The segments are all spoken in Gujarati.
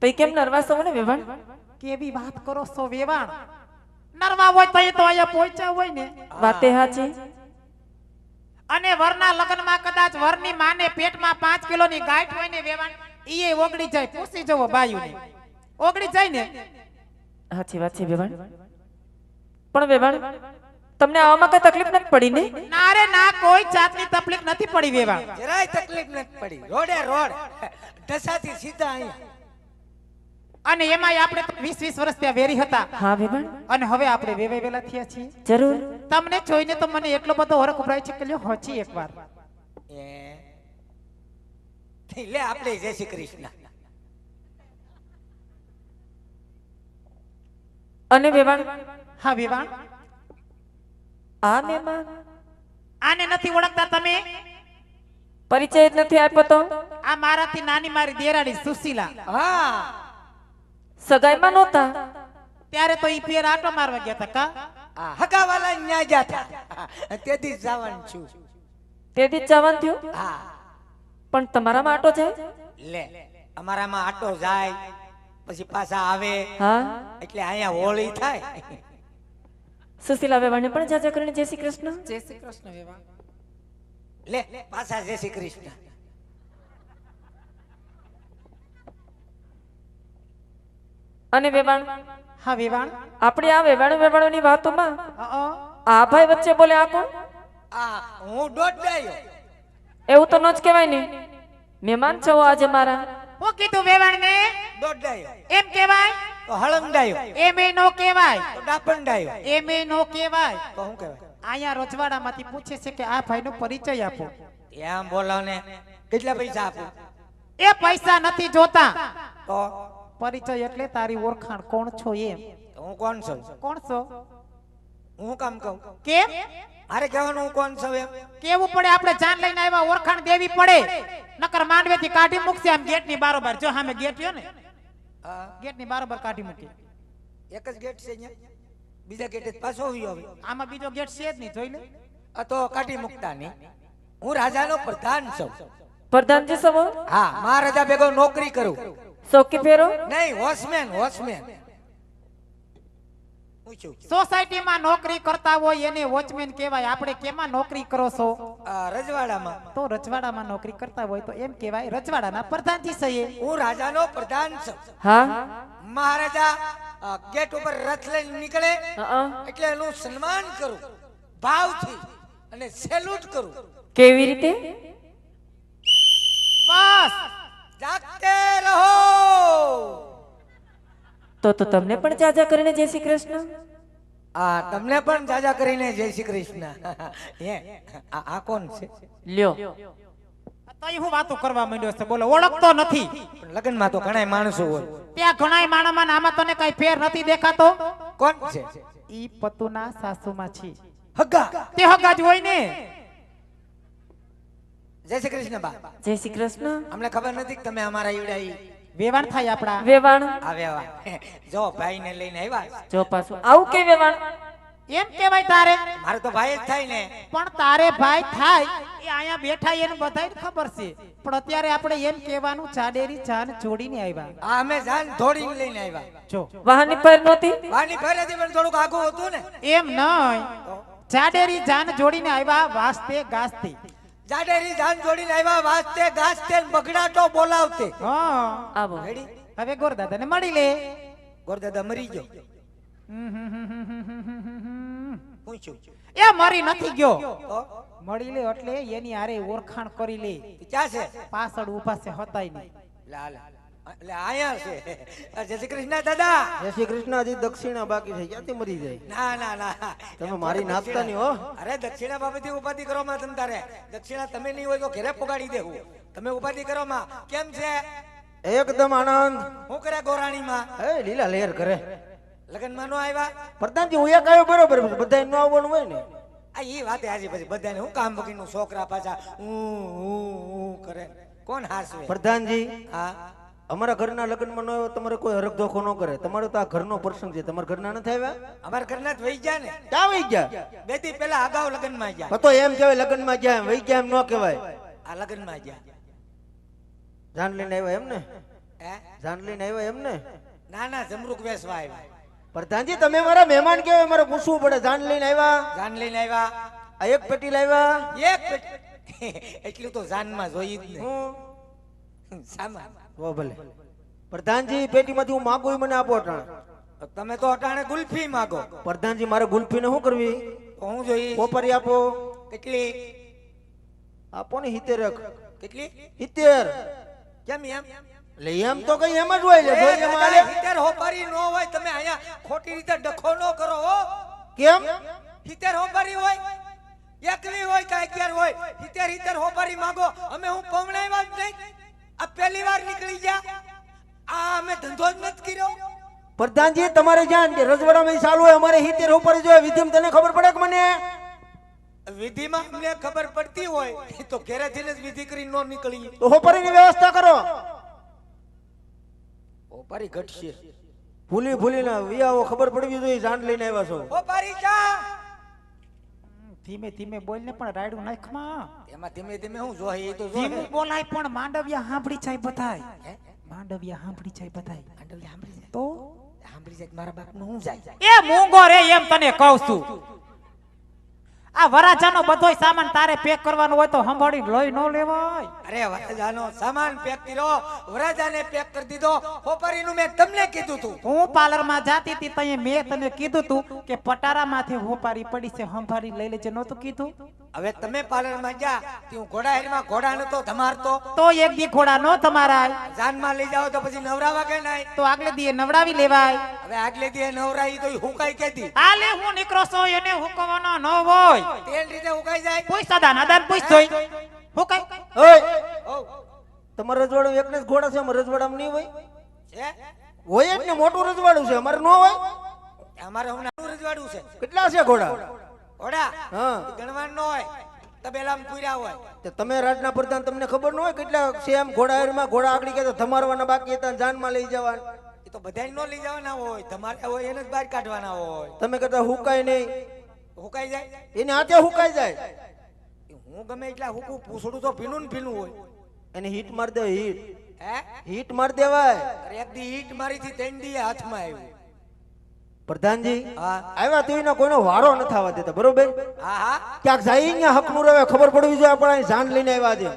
તો એ કેમ નર્વસ થવો ને વેવાણ કેવી વાત કરો છો વેવાણ. નરવા હોય તો એ તો અહીંયા પહોંચ્યા હોય ને. વાતે હાચી અને વરના લગ્નમાં કદાચ વરની માને પેટમાં પાંચ કિલોની ગાંઠ હોય ને વેવાણ એ ઓગળી જાય. પૂછી જવો બાયુને. ઓગળી જાય ને? હાચી વાત છે વેવાણ. પણ વેવાણ તમને આવામાં કઈ તકલીફ નથી પડી ને? ના રે ના કોઈ જાતની તકલીફ નથી પડી વેવાણ. જરાય તકલીફ નથી પડી. રોડે રોડ. ઢસાથી સીધા અહીંયા. અને એમાંય આપણે વીસ વીસ વર્ષ ત્યાં વેરી હતા. હા વેવાણ અને હવે આપણે વેવે વેલા થયા છીએ. જરૂર. તમને જોઈને તો મને એટલો બધો હરખ ઉભરાય છે કે લ્યો હોચી એકવાર એ લે આપણે જય શ્રી કૃષ્ણ. અને વેવાણ? હા વેવાણ. આ મહેમાન? આને નથી ઓળખતા તમે? પરિચય જ નથી આપ્યો તો? આ મારાથી નાની મારી દેરાડી સુશીલા. હા. સગાઈમાં નહોતા. ત્યારે તો ઈ ફેર આટો મારવા ગયા હતા કા? આ હગાવાલા ન્યા જાતા તેથી જવાન જવાનું છું. તેથી જવાન જવાનું થયું? હા. પણ તમારામાં આટો છે લે અમારામાં આટો જાય પછી પાછા આવે. હા. એટલે અહીંયા હોળી થાય. સુશીલા વેવાણી પણ જાજા કરીને જય શ્રી કૃષ્ણ. જય શ્રી કૃષ્ણ વેવા લે પાછા જય શ્રી કૃષ્ણ. અને વેવાણ? હા વેવાણ. આપણે આ વેવાણ વેવાણોની વાતોમાં આ ભાઈ વચ્ચે બોલે આ કોણ આ હું ડોટ ગયો એવું તો ન જ કહેવાય ને. મહેમાન છો આજે મારા. હું કીધું વેવાણ ને? ડોટ ગયો એમ કહેવાય? તો હળંગ ડાયો એમ એ નો કહેવાય. તો ડાપણ ડાયો એમ એ નો કહેવાય. તો શું કહેવાય? અહીંયા રજવાડામાંથી પૂછે છે કે આ ભાઈનો પરિચય આપો. એમ બોલાવ ને કેટલા પૈસા આપો? એ પૈસા નથી જોતા. તો? પરિચય એટલે તારી ઓળખાણ. કોણ છો એમ હું કોણ છું? કોણ છો? હું કામ કહું? કેમ? મારે કહેવાનું હું કોણ છું એમ? કેવું પડે? આપણે જાન લઈને આવ્યા ઓળખાણ દેવી પડે. નકર માંડવેથી કાઢી મૂકશે આમ ગેટની બારોબાર. જો સામે ગેટ રહ્યો ને? ગેટ ગેટની બારોબાર કાઢી મૂકી. એક જ ગેટ છે અહીંયા. બીજા ગેટે જ પાછો આવ્યો હવે. આમાં બીજો ગેટ છે જ નહીં જોઈ લે. આ તો કાઢી મૂકતા નહીં. હું રાજાનો પ્રધાન છું. પ્રધાનજી સવો હા મહારાજા ભેગો નોકરી કરું. સૌકી ફેરો? નહીં વોચમેન વોચમેન સોસાયટીમાં નોકરી કરતા હોય એને વોચમેન કહેવાય. આપણે કેમાં નોકરી કરો છો? રજવાડામાં. તો રજવાડામાં નોકરી કરતા હોય તો એમ કહેવાય રજવાડાના પ્રધાનજી સહીએ. હું રાજાનો પ્રધાન છું. હા? મહારાજા ગેટ ઉપર રથ લઈને નીકળે. એટલે એનું સન્માન કરું. ભાવથી અને સેલ્યુટ કરું. કેવી રીતે? બસ! જાગતે રહો! તો તો તમને પણ જાજા કરીને જય શ્રી કૃષ્ણ? આ તમને પણ જાજા કરીને જય શ્રી કૃષ્ણ. હે આ આ કોણ છે? લ્યો. તઈ હું વાતો કરવા માંડ્યો છે બોલો ઓળખતો નથી. પણ લગ્નમાં તો ઘણા માણસો હોય. ત્યાં ઘણાય માણામાં આમાં તને કઈ ફેર નથી દેખાતો? કોણ છે? ઈ પતુના સાસુમાં છે. હગા. તે હગા જ હોય ને. જય શ્રી કૃષ્ણ બા. જય શ્રી કૃષ્ણ. અમને ખબર નથી કે તમે અમારા ઈવડા વેવાણ થાય આપડા વેવાણ. આવ્યા વા. જો ભાઈ ને લઈને આવ્યા જો પાછું. આવું કે વેવાણ? એમ કેવાય તારે. મારે તો ભાઈ જ થાય ને. પણ તારે ભાઈ થાય એ અહીંયા બેઠા એને બધાય ખબર છે. પણ અત્યારે આપણે એમ કહેવાનું ચાડેરી જાન જોડીને આવ્યા. આ અમે જાન ધોડીને લઈને આવ્યા. જો. વાહનની પર નહોતી? વાની હતી પણ થોડુંક આગું હતું ને. એમ નહીં ચાડેરી જાન જોડીને આવ્યા વાસ્તે ગાસ્તે. જાડેરી ધાન જોડીને આવ્યા વાસ્તે ઘાસ ગાસ્તે બગડાટો બોલાવતે. હા. આવો. રેડી? હવે ગોરદાદાને મળી લે. ગોરદાદા મરી ગયો. પૂછ્યું. એ મરી નથી ગયો. મળી લે એટલે એની આરે ઓળખાણ કરી લે. ક્યાં છે? પાછળ ઉપાસે હતાય નહીં. લાલ એટલે આયા છે. જય શ્રી કૃષ્ણ દાદા. જય શ્રી કૃષ્ણ હજી દક્ષિણા બાકી છે ક્યાંથી મરી જાય? ના ના ના. તમે મારી નાખતા નહીં હો. અરે દક્ષિણા બાબતથી ઉપાધિ કરો માં તમ તારે. દક્ષિણા તમે નહીં હોય તો ઘરે પોગાડી દેવું. તમે ઉપાધિ કરો માં. કેમ છે? એકદમ આનંદ. હું કરે ગોરાણી માં? એ લીલા લહેર કરે. લગનમાં નો આવ્યા પ્રધાનજી હું એક આવ્યો બરોબર બધા ન આવવાનું હોય ને. આ એ વાત આજે પછી બધાને હું કામ બગીનું છોકરા પાછા હું હું હું કરે. કોણ હાસવે? પ્રધાનજી હા. અમારા ઘરના લગ્નમાં ન આવ્યો તમારે કોઈ હરખધોખો ન કરે. તમારો તો આ ઘરનો પ્રસંગ છે. તમારા ઘરના નથી આવ્યા? અમારા ઘરના જ વહી ગયા ને. ક્યાં વહી ગયા? બેથી પેલા અગાઉ લગ્નમાં ગયા. તો એમ કહેવાય લગ્નમાં ગયા એમ. વહી ગયા એમ ન કહેવાય. આ લગ્નમાં ગયા. જાન લઈને આવ્યા એમ ને જાન લઈને આવ્યા એમ ને ના ના જમરૂક વેસવા આવ્યા. પ્રધાનજી તમે મારા મહેમાન કેવાય મારે પૂછવું પડે. જાન લઈને આવ્યા? જાન લઈને આવ્યા. આ એક પેટી લાવ્યા? એક એટલું તો જાનમાં જોઈ જ નહીં. સામાન વાહ ભલે. પ્રધાનજી પેટીમાંથી હું માગું ઈ મને આપો અટાણે. તમે તો અટાણે ગુલ્ફી માગો. પ્રધાનજી મારે ગુલ્ફીને શું કરવી? તો હું જોઈ. કોપરી આપો. કેટલી? આપો ને હિતેર કેટલી? હિતેર કેમ એમ? એટલે એમ તો કઈ એમ જ હોય લે જોઈએ એમાં. હિતેર હોપારી નો હોય તમે અહીંયા ખોટી રીતે ડખો નો કરો હો. કેમ? હિતેર હોપારી હોય એકલી હોય કે અગિયાર હોય હિતેર હિતેર હોપારી માગો. અમે હું પમણાઈ વાત નહીં. આ પહેલી વાર નીકળી ગયા. આ અમે ધંધો જ નથી કર્યો. પ્રધાનજી તમારે જ્યાં રજવાડામાં ચાલુ હોય અમારે હિતેર ઉપર જોઈએ વિધિમ તને ખબર પડે કે મને? વિધિમાં અમને ખબર પડતી હોય તો ઘેરેથી જ વિધિ કરી નો નીકળી. તો હોપરીની વ્યવસ્થા કરો. હોપારી ઘટશે. ભૂલી ભૂલી ના વિયાઓ ખબર પડવી જોઈએ જાણ લઈને આવ્યા છો. હોપારી ચા ધીમે ધીમે બોલ ને પણ રાયડું નાખમાં. એમાં ધીમે ધીમે હું જોઈ એ તો ધીમે બોલાય પણ માંડવિયા સાંભળી જાય બધાય. માંડવ્યા માંડવિયા સાંભળી જાય બધાય. આંડવલી સાંભળી જાય? તો? સાંભળી જાય મારા બાપનું હું જાય? એ મૂંગો રે એમ તને કહું છું. આ વરાજાનો બધોય સામાન તારે પેક કરવાનો હોય તો સંભાળી લોહી ન લેવાય. અરે વરાજાનો સામાન પેક કર્યો વરાજાને પેક કરી દીધો. હોપરીનું મેં તમને કીધું તું. હું પાર્લરમાં જાતી હતી તઈએ મેં તને કીધું તું કે પટારામાંથી હોપારી પડી છે સંભાળી લઈ લેજે. નહોતું કીધું? હવે તમે પાર્લરમાં જા. તે હું ઘોડા હેરમાં ઘોડા નતો ધમારતો. તો એક દી ઘોડા નો તમારા જાનમાં લઈ જાવ તો પછી નવરાવા કે નહીં? તો આગલે દીએ નવડાવી લેવાય. હવે આગલે દીએ નવરાઈ તો હું કઈ કેતી. આલે હું નીકળો છો એને હુકવાનો ન હોય. તેલ રીતે ઉકાઈ જાય? પૂછ સદા નાદાન પૂછ જોઈ હુકાય ઓય. તમારા રજવાડું એકને જ ઘોડા છે અમારા રજવાડામાં નહીં હોય? છે? હોય જ ને મોટું રજવાડું છે અમારે ન હોય? અમારે હું નાનું રજવાડું છે. કેટલા છે ઘોડા? ઘોડા હા. ગણવાનું ન હોય. તબેલામાં પૂર્યા હોય. તો તમે રાજના પ્રધાન તમને ખબર ન હોય કેટલા સેમ એમ ઘોડા આગળ ગયા ધમારવાના બાકી હતા જાનમાં લઈ જવાના. એ તો બધાય નો લઈ જવાના હોય. તમારે હોય એને જ બહાર કાઢવાના હોય. તમે કહેતા હુકાય નહીં. હુકાઈ જાય? એને હાથે હુકાઈ જાય. એ હું ગમે એટલા હુકું પૂછડું તો ભીનું ને ભીનું હોય. એને હીટ માર દે હીટ. હે? હીટ માર દેવાય. અરે એક દી હીટ મારી થી ત્રણ દી હાથમાં આવ્યું. પ્રધાનજી હા. આવ્યા તો એનો કોઈનો વારો ન થવા દેતા બરોબર? હા હા. ક્યાંક જાય અહીંયા હકનું રહે ખબર પડવી જોઈએ આપણે જાન લઈને આવ્યા છે.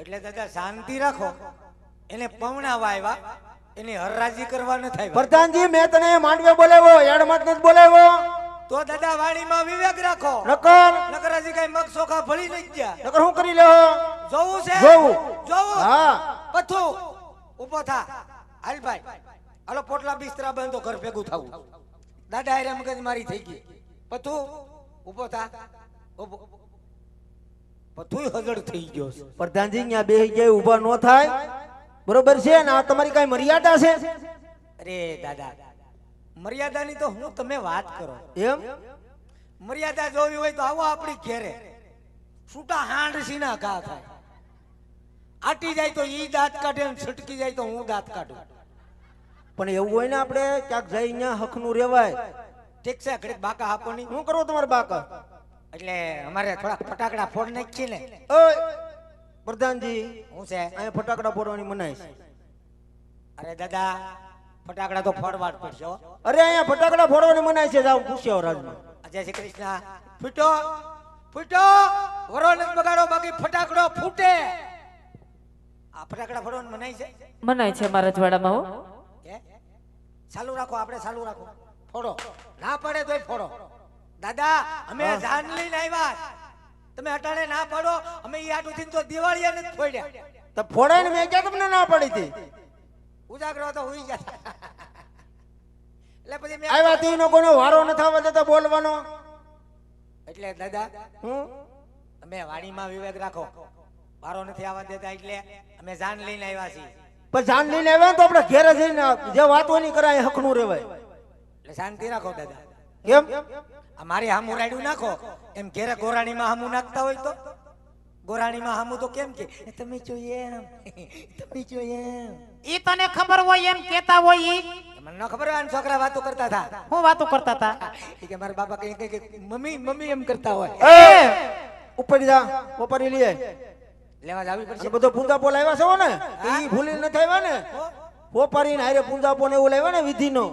એટલે દાદા શાંતિ રાખો. એને પવણાવા આવ્યા એની હરરાજી કરવા ન થાય. પ્રધાનજી મેં તને માંડવે બોલાવ્યો યાડમાં જ નથી બોલાવ્યો? તો દાદા વાણીમાં વિવેક રાખો. નકર? નકર હજી કઈ મગ સોખા ભળી નહીં ગયા. નકર શું કરી લેવો જોવું છે? જોવું. જોવું. હા. પથ્થુ ઊભો થા. હાલ ભાઈ. હાલો પોટલા બિસ્તરા બંધો ઘર ભેગું થવું. દાદા હારે મગજ મારી થઈ ગઈ. પથું ઊભો થા. ઊભો. પથ્થુય હજળ થઈ ગયો છે. પ્રધાનજી અહીંયા બે ગયા ઊભા ન થાય. બરોબર છે ને? આ તમારી કઈ મર્યાદા છે? અરે દાદા મર્યાદાની તો હું તમે વાત કરો. એમ? મર્યાદા જોવી હોય તો આવો આપણી ઘેરે. છૂટા હાંડ સીના ઘા થાય. આટી જાય તો ઈ દાંત કાઢે છટકી જાય તો હું દાંત કાઢું. પણ એવું હોય ને આપણે ક્યાંક જઈ અહીંયા હકનું રેવાય ઠીક છે ઘડીક બાકા હાકો નહીં. શું કરો તમારે બાકા? એટલે અમારે થોડા ફટાકડા ફોડ નાખીએ ને. ઓય! પ્રધાનજી હું છે? અહીંયા ફટાકડા ફોડવાની મનાય છે. અરે દાદા ફટાકડા તો ફોડવા જ પડશે અરે અહીંયા ફટાકડા ફોડવાની મનાય છે જાવ પૂછ્યો રાજમાં. જય શ્રી કૃષ્ણ. ફૂટો ફૂટો. વરો નથી બગાડો બાકી ફટાકડો ફૂટે. આ ફટાકડા ફોડવાનું મનાય છે? મનાય છે મારા રજવાડામાં હો હે? ચાલુ રાખો આપણે ચાલુ રાખો. ફોડો. ના પડે તોય ફોડો. દાદા અમે જાન લઈને આવ્યા તમે અટાણે ના પાડો અમે ઈ આટુથી તો દિવાળીએ નથી ફોડ્યા. તો ફોડાય ને મેં ક્યાં તમને ના પાડી હતી? ઉજાગરો તો હોઈ જાય એટલે પછી મેં આવ્યા તીનો કોઈનો વારો ન થવા દેતો બોલવાનો. એટલે દાદા હું અમે વાણીમાં વિવેક રાખો. વારો નથી આવવા દેતા એટલે અમે જાન લઈને આવ્યા છીએ. પણ જાન લઈને આવ્યા તો આપણે ઘેરે જઈને જે વાતો નહીં કરાય એ હકનું રેવાય એટલે શાંતિ રાખો દાદા. કેમ? આ મારી હામું રાડ્યું નાખો. એમ ઘેરે ગોરાણીમાં હામું નાખતા હોય તો? ગોરાણીમાં હામું તો કેમ કે? તમે જોઈએ એમ. તમે જોઈએ એમ. ઈ તને ખબર હોય એમ કેતા હોય ઈ? મને ન ખબર હોય આને છોકરા વાતો કરતા હતા. હું વાતો કરતા હતા? કે મારા બાપા કઈ કઈ મમ્મી મમ્મી એમ કરતા હોય. એ! ઉપર જા ઉપર લઈ આય. લેવા જ પડશે. બધો પૂંજાપો લાવ્યા છો ને? એ ભૂલી ન થાય ને? પોપારીને હારે પૂંજાપો ને એવું લાવ્યા ને વિધિનો?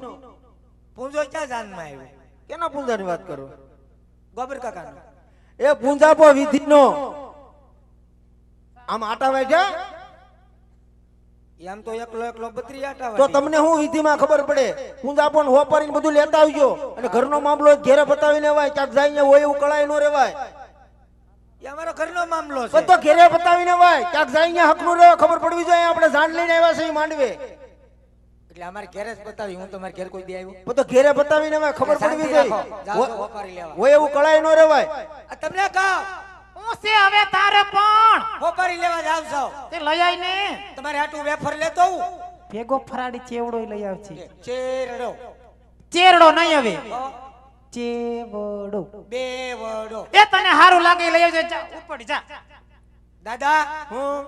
પૂંજો ક્યાં જાનમાં આવ્યો? કેના પૂંજાની વાત કરો? ગોબર કાકાનો. એ પૂંજાપો વિધિનો. આમ આટા વાગ્યા? એમ તો એકલો એકલો બત્રી આટા તો તમને હું વિધિમાં ખબર પડે? પૂંજાપો ને હોપારીને બધું લેતા આવજો. અને ઘરનો મામલો ઘેરે બતાવીને અવાય ક્યાંક જાય હોય એવું કળાય નો રેવાય એ અમારો ઘરનો મામલો છે. બધો ઘેરે બતાવીને ભાઈ ક્યાંક જાય અહીંયા હકનું રહે ખબર પડવી જોઈએ આપણે જાણ લઈને આવ્યા છે ઈ માંડવે. એટલે અમારે ઘેરે જ બતાવી હું તમારે ઘેર કોઈ દે આવ્યો. બધો ઘેરે બતાવીને ભાઈ ખબર પડવી જોઈએ. હોય એવું કળાય નો રેવાય આ તમને કહો. હું છે હવે તારે પણ. હોપારી લેવા જાવ છો તે લઈ આય ને. તમારે આટલું વેફર લેતો ભેગો ફરાડી ચેવડો લઈ આવશે ચેરડો. ચેરડો નહીં હવે. ચેવડો બે વડો એ તને હારું લાગે લઈ આવજે જા ઉપડી જા. દાદા હું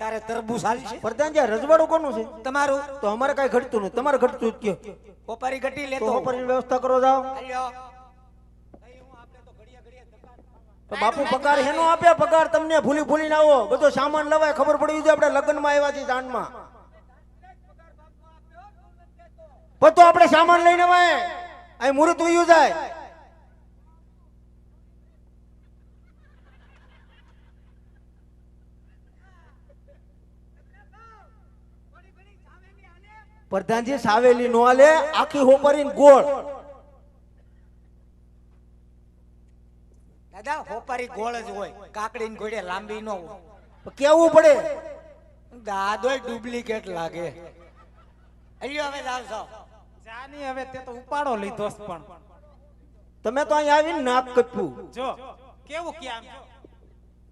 તારે તરબૂચ હાલશે પ્રધાનજી જે રજવાડું કોનું છે? તમારું? તો અમારે કઈ ઘટતું નથી તમારે ઘટતું જ કયો. ઘટી ઘટી તો ઓપારી વ્યવસ્થા કરો જાઓ. બાપુ પગાર એનો આપ્યા પગાર તમને ભૂલી ભૂલીને આવો. બધો સામાન લવાય ખબર પડવી જોઈએ આપણે લગ્નમાં આવ્યા છીએ જાનમાં. બધો આપણે સામાન લઈને આવાય અહીં મુહૂર્ત વયું જાય. પ્રધાનજી સાવેલી નો આલે આખી હોપરી ગોળ. દાદા હોપારી ગોળ જ હોય કાકડી ઘોડે લાંબી નો હોય. કેવું પડે? દાદોય ડુપ્લિકેટ લાગે. અલ્યો હવે જાવ જાની હવે તે તો ઉપાડો લીધો છે પણ. તમે તો અહીં આવીને નાક કપ્યું જો કેવું કે આમ?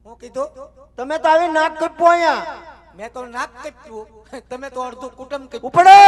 હું કીધું તમે તો આવીને નાક કપ્યું અહીંયા. મેં તો નાક કપ્યું તમે તો અડધું કુટુંબ ઉપડે!